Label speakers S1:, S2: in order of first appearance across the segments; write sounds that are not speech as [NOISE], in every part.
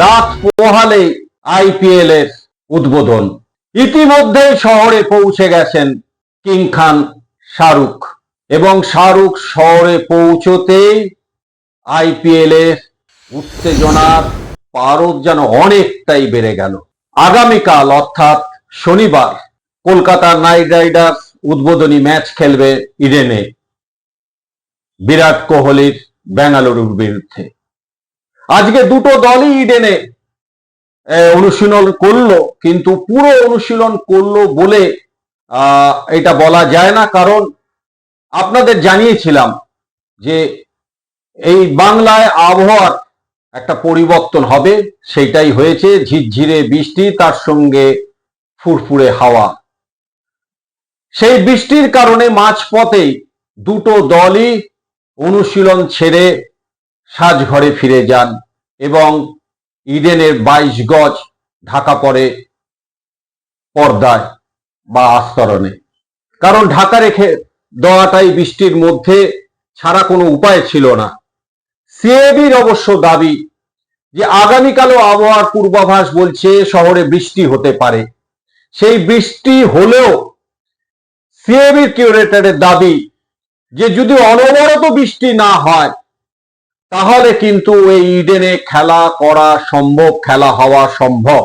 S1: রাত পোহালে আইপিএল এর উদ্বোধন। ইতিমধ্যে শহরে পৌঁছে গেছেন কিং খান, শাহরুখ এবং শাহরুখ শহরে পৌঁছতেই আইপিএল এর উত্তেজনার পারদ যেন অনেকটাই বেড়ে গেল। আগামীকাল অর্থাৎ শনিবার কলকাতা নাইট রাইডার্স উদ্বোধনী ম্যাচ খেলবে ইডেনে। বিরাট কোহলির বেঙ্গালুরুর বিরুদ্ধে। আজকে দুটো দলই ইডেনে অনুশীলন করল, কিন্তু পুরো অনুশীলন করল বলে এটা বলা যায় না। কারণ আপনাদের জানিয়েছিলাম যে এই বাংলায় আবহাওয়ার একটা পরিবর্তন হবে, সেটাই হয়েছে ঝিরঝিরে বৃষ্টি, তার সঙ্গে ফুরফুরে হাওয়া। সেই বৃষ্টির কারণে মাঝপথেই দুটো দলই অনুশীলন ছেড়ে সাজঘরে ফিরে যান এবং ইডেনের বাইশ গজ ঢাকা পড়ে পর্দায় বা আস্তরণে। কারণ ঢাকা রেখে দেওয়াটাই বৃষ্টির মধ্যে ছাড়া কোনো উপায় ছিল না। সিএবির অবশ্য দাবি যে আগামীকালও আবহাওয়ার পূর্বাভাস বলছে শহরে বৃষ্টি হতে পারে। সেই বৃষ্টি হলেও সিএবির কিউরেটরের দাবি যে যদি অনবরত বৃষ্টি না হয় তাহলে কিন্তু এই ইডেনে খেলা করা সম্ভব, খেলা হওয়া সম্ভব।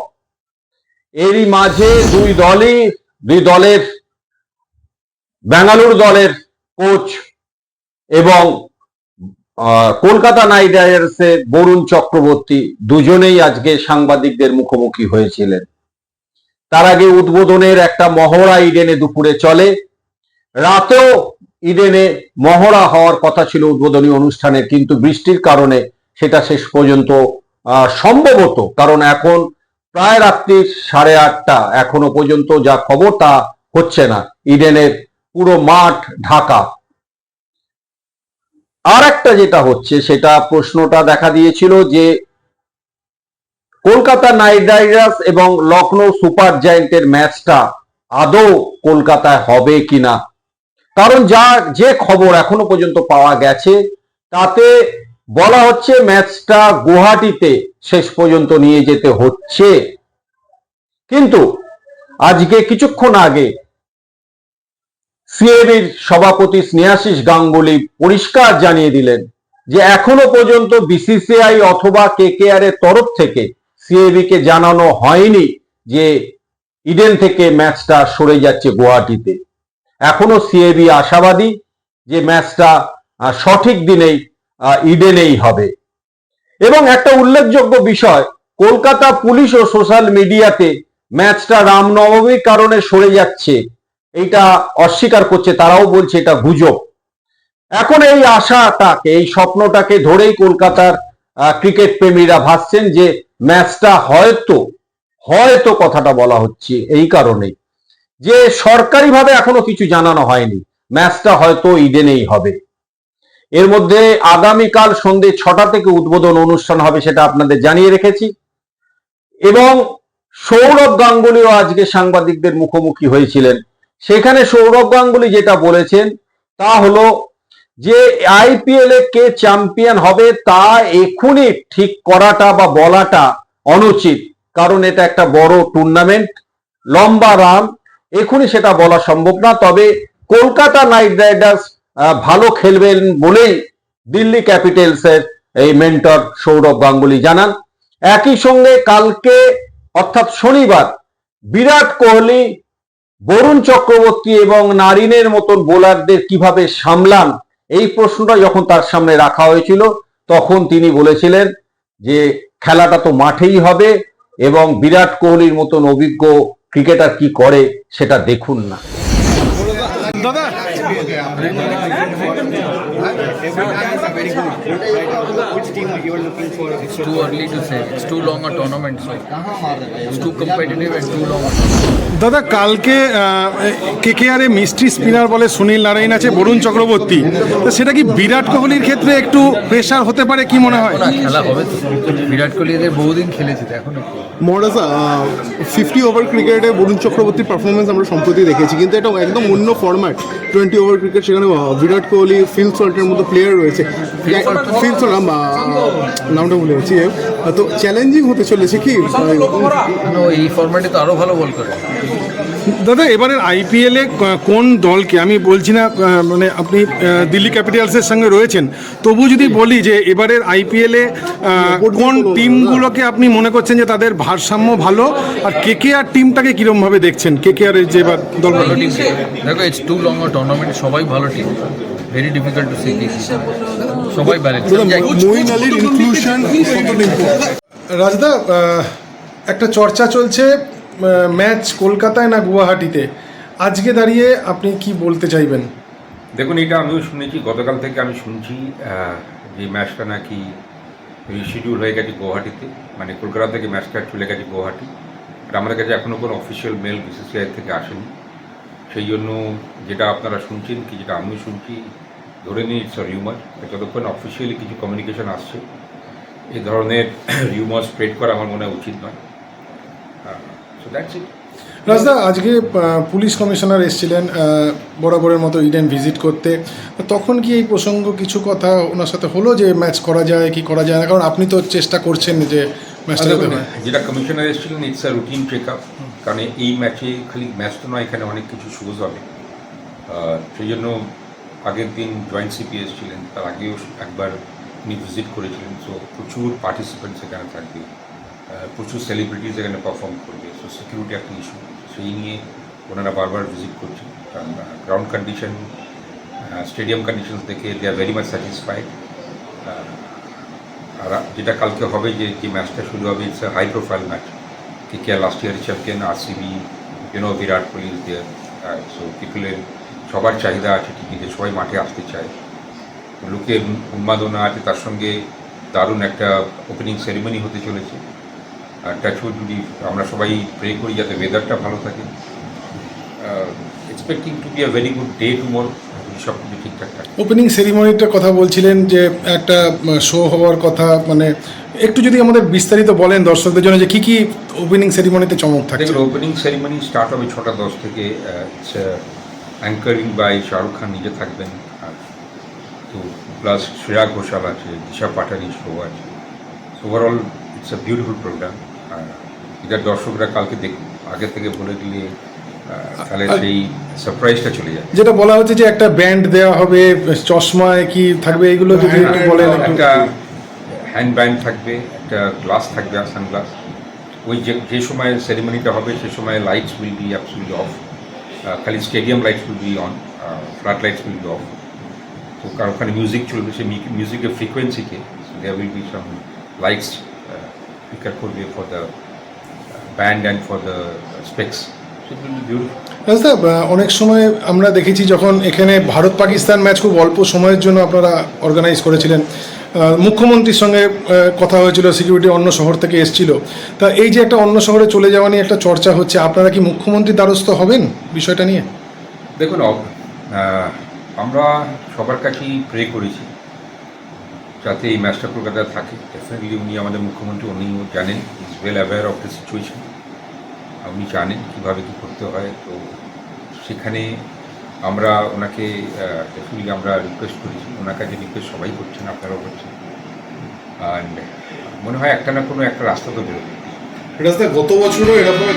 S1: এরই মাঝে দুই দলই, দুই দলের, বেঙ্গালুরু দলের কোচ এবং কলকাতা নাইট রাইডার্সের বরুণ চক্রবর্তী দুজনেই আজকে সাংবাদিকদের মুখোমুখি হয়েছিলেন। তার আগে উদ্বোধনের একটা মহড়া ইডেনে দুপুরে চলে। রাতেও ইডেনে মহড়া হওয়ার কথা ছিল উদ্বোধনী অনুষ্ঠানে, কিন্তু বৃষ্টির কারণে সেটা শেষ পর্যন্ত সম্ভবত, কারণ এখন প্রায় রাত্রি সাড়ে আটটা, এখনও পর্যন্ত যা খবর তা হচ্ছে না, ইডেনের পুরো মাঠ ঢাকা। আর একটা যেটা হচ্ছে, সেটা প্রশ্নটা দেখা দিয়েছিল যে কলকাতা নাইট রাইডার্স এবং লখনৌ সুপার জায়েন্টের ম্যাচটা আদৌ কলকাতায় হবে কিনা কারণ যা, যে খবর এখনও পর্যন্ত পাওয়া গেছে, তাতে বলা হচ্ছে ম্যাচটা গুয়াহাটিতে শেষ পর্যন্ত নিয়ে যেতে হচ্ছে। কিন্তু আজকে কিছুক্ষণ আগে সিএবির সভাপতি স্নেহাশিস গাঙ্গুলি পরিষ্কার জানিয়ে দিলেন যে এখনও পর্যন্ত বিসিসিআই অথবা কেকেআর এর তরফ থেকে সিএবি কে জানানো হয়নি যে ইডেন থেকে ম্যাচটা সরে যাচ্ছে গুয়াহাটিতে। এখনও সিএবি আশাবাদী যে ম্যাচটা সঠিক দিনেই ইডেনেই হবে। এবং একটা উল্লেখযোগ্য বিষয়, কলকাতা পুলিশ ও সোশ্যাল মিডিয়াতে ম্যাচটা রামনবমীর কারণে সরে যাচ্ছে। এইটা অস্বীকার করছে, তারাও বলছে এটা গুজব। এখন এই আশাটাকে, এই স্বপ্নটাকে ধরেই কলকাতার ক্রিকেট প্রেমীরা ভাবছেন যে ম্যাচটা হয়তো হয়তো কথাটা বলা হচ্ছে এই কারণেই। যে সরকারিভাবে এখনও কিছু জানানো হয়নি। ম্যাচটা হয়তো ইডেনেই হবে। এর মধ্যে আগামীকাল সন্ধে ছটা থেকে উদ্বোধন অনুষ্ঠান হবে সেটা আপনাদের জানিয়ে রেখেছি। এবং সৌরভ গাঙ্গুলিও আজকে সাংবাদিকদের মুখোমুখি হয়েছিলেন। সেখানে সৌরভ গাঙ্গুলি যেটা বলেছেন, তা হলো যে আইপিএল এ কে চ্যাম্পিয়ন হবে তা এখনই ঠিক করাটা বা বলাটা অনুচিত। কারণ এটা একটা বড় টুর্নামেন্ট, লম্বা রান এখনই সেটা বলা সম্ভব না। তবে কলকাতা নাইট রাইডার্স ভালো খেলবেন বলেই দিল্লি ক্যাপিটালস এর এই মেন্টর সৌরভ গাঙ্গুলি জানান। একই সঙ্গে কালকে, অর্থাৎ শনিবার, বিরাট কোহলি, বরুণ চক্রবর্তী এবং নারিনের মতন বোলারদের কীভাবে সামলান, এই প্রশ্নটা যখন তার সামনে রাখা হয়েছিল, তখন তিনি বলেছিলেন যে খেলাটা তো মাঠেই হবে এবং বিরাট কোহলির মতন অভিজ্ঞ ক্রিকেটার কি করে সেটা দেখুন না।
S2: দাদা।
S3: Team you are looking for?
S4: It's too early to say. It's too long a tournament, so it's too competitive and too long. a tournament.
S2: দাদা কালকে কেকেআর এ মিস্ট্রি স্পিনার বলে সুনীল নারায়ণ আছে বরুণ চক্রবর্তী তো সেটা কি বিরাট কোহলির ক্ষেত্রে একটু প্রেশার হতে পারে কি মনে হয়
S4: না খেলা হবে বিরাট কোহলি এদের বহুদিন খেলেছে তো এখনও
S3: মহারাজা ফিফটি ওভার ক্রিকেটে বরুণ চক্রবর্তীর পারফরমেন্স আমরা সম্প্রতি দেখেছি কিন্তু এটা একদম অন্য ফরম্যাট টোয়েন্টি ওভার ক্রিকেট সেখানে বিরাট কোহলি ফিল সল্টের মতো প্লেয়ার রয়েছে ফিল সল্ট নামটা ভুলে গেছি। তো চ্যালেঞ্জিং হতে চলেছে কি?
S4: এই ফরম্যাটে তো আরও ভালো বল করে।
S2: দাদা এবারের আইপিএলে কোন দলকে? আমি বলছি না মানে আপনি দিল্লি ক্যাপিটালসের সঙ্গে রয়েছেন। তবু যদি বলি যে এবারের আইপিএলে কোন টিমগুলোকে আপনি মনে করছেন যে তাদের ভারসাম্য ভালো? আর কে কে আর টিমটাকে কিরমভাবে দেখছেন? কে কে আর যে এবার দল
S4: ভালো টিম দেখো ইটস টু লং টুর্নামেন্ট সবাই ভালো team very difficult to say সবাই ব্যালেন্স
S3: আলীর ইনক্লুশন
S2: রাজদা একটা চর্চা চলছে ম্যাচ কলকাতায় না গুয়াহাটিতে। আজকে দাঁড়িয়ে আপনি কি বলতে চাইবেন?
S5: দেখুন এটা আমিও শুনেছি গতকাল থেকে আমি শুনছি যে ম্যাচটা নাকি রিশিডিউল হয়ে গেছে গুয়াহাটিতে। মানে কলকাতা থেকে ম্যাচটা চলে গেছে গুয়াহাটি। আর আমাদের কাছে এখনও কোনো অফিসিয়াল মেল বিসিসিআই থেকে আসেনি। সেই জন্য যেটা আপনারা শুনছেন কি যেটা আমিও শুনছি ধরে নিই ইটস রিউমার যতক্ষণ অফিসিয়ালি কিছু কমিউনিকেশন আসছে এই ধরনের [COUGHS] রিউমার স্প্রেড করা আমার মনে হয় উচিত নয়। সো দ্যাটস ইট
S2: রাজদা আজকে পুলিশ কমিশনার এসেছিলেন বরাবরের মতো ইডেন ভিজিট করতে। তখন কি এই প্রসঙ্গ কিছু কথা ওনার সাথে হলো যে ম্যাচ করা যায় কি করা যায় না? কারণ আপনি তো চেষ্টা করছেন যে ম্যাচটা
S5: যেটা কমিশনার এসেছিলেন it's a routine check up কারণ এই ম্যাচে খালি ম্যাচ তো নয় এখানে অনেক কিছু শুরু হবে। সেই জন্য আগের দিন জয়েন্ট সিপি এসেছিলেন তার আগেও একবার উনি ভিজিট করেছিলেন সো প্রচুর পার্টিসিপেন্টস এখানে থাকবে। আহ, প্রচুর সেলিব্রিটিজ এখানে পারফর্ম করবে সো সিকিউরিটি একটা ইস্যু সেই নিয়ে ওনারা বারবার ভিজিট করছেন। কারণ গ্রাউন্ড কন্ডিশন স্টেডিয়াম কন্ডিশনস দেখে they are very much satisfied আর যেটা কালকে হবে যে যে ম্যাচটা শুরু হবে it's high profile match K K last year champion R C B you know Virat Kohli is there so পিপলের সবার চাহিদা আছে ঠিকই যে সবাই মাঠে আসতে চায়। লোকের উন্মাদনা আছে তার সঙ্গে দারুণ একটা ওপেনিং সেরিমনি হতে চলেছে। আর টাচউড যদি আমরা সবাই প্রে করি যাতে ওয়েদারটা ভালো থাকে। Expecting to be a very good day tomorrow সব কিছু ঠিকঠাক থাকে।
S2: ওপেনিং সেরিমনিটার কথা বলছিলেন যে একটা শো হওয়ার কথা মানে একটু যদি আমাদের বিস্তারিত বলেন দর্শকদের জন্য যে কি কি ওপেনিং সেরিমনিতে চমক
S5: থাকে ওপেনিং সেরিমনি স্টার্ট হবে ছটা দশ থেকে অ্যাঙ্কারিং বাই শাহরুখ খান নিজে থাকবেন। আর তো প্লাস শ্রেয়া ঘোষাল আছে দিশা পাটারি শো আছে। Overall it's a beautiful programme আর এটা দর্শকরা কালকে দেখ আগে থেকে বলে দিলে তাহলে সেই সারপ্রাইজটা চলে যায়
S2: যেটা বলা হচ্ছে যে একটা ব্যান্ড দেওয়া হবে চশমায় কি থাকবে এগুলো যদি একটু বলেন একটা।
S5: হ্যান্ড ব্যান্ড থাকবে একটা গ্লাস থাকবে সানগ্লাস ওই যে যে সময় সেরিমনিটা হবে সে সময় lights will be absolutely off খালি stadium lights will be on flat lights will be off তো কারণ ওখানে মিউজিক চলবে সেই মিউজিকের ফ্রিকোয়েন্সিকে there will be some lights speaker করবে for the band and for the specs
S2: অনেক সময় আমরা দেখেছি যখন এখানে ভারত পাকিস্তান ম্যাচ খুব অল্প সময়ের জন্য আপনারা অর্গানাইজ করেছিলেন মুখ্যমন্ত্রীর সঙ্গে কথা হয়েছিল সিকিউরিটি অন্য শহর থেকে এসেছিল। তা এই যে একটা অন্য শহরে চলে যাওয়া নিয়ে একটা চর্চা হচ্ছে, আপনারা কি মুখ্যমন্ত্রী দ্বারস্থ হবেন বিষয়টা নিয়ে?
S5: দেখুন আমরা সবার কাছেই প্রে করেছি, যাতে এই ম্যাচটা কলকাতায় থাকে। ডেফিনেটলি উনি আমাদের মুখ্যমন্ত্রী, উনিও জানেন is well aware of the situation উনি জানেন কীভাবে কী করতে হয়, তো সেখানে আমরা ওনাকে অ্যাকচুয়ালি আমরা রিকোয়েস্ট করেছি। ওনার কাছে রিকোয়েস্ট সবাই করছেন, আপনারাও করছেন। আর মনে হয় একটা না কোনো একটা রাস্তা তো বেরোবে।
S3: রাস্তা গত বছরও এরকম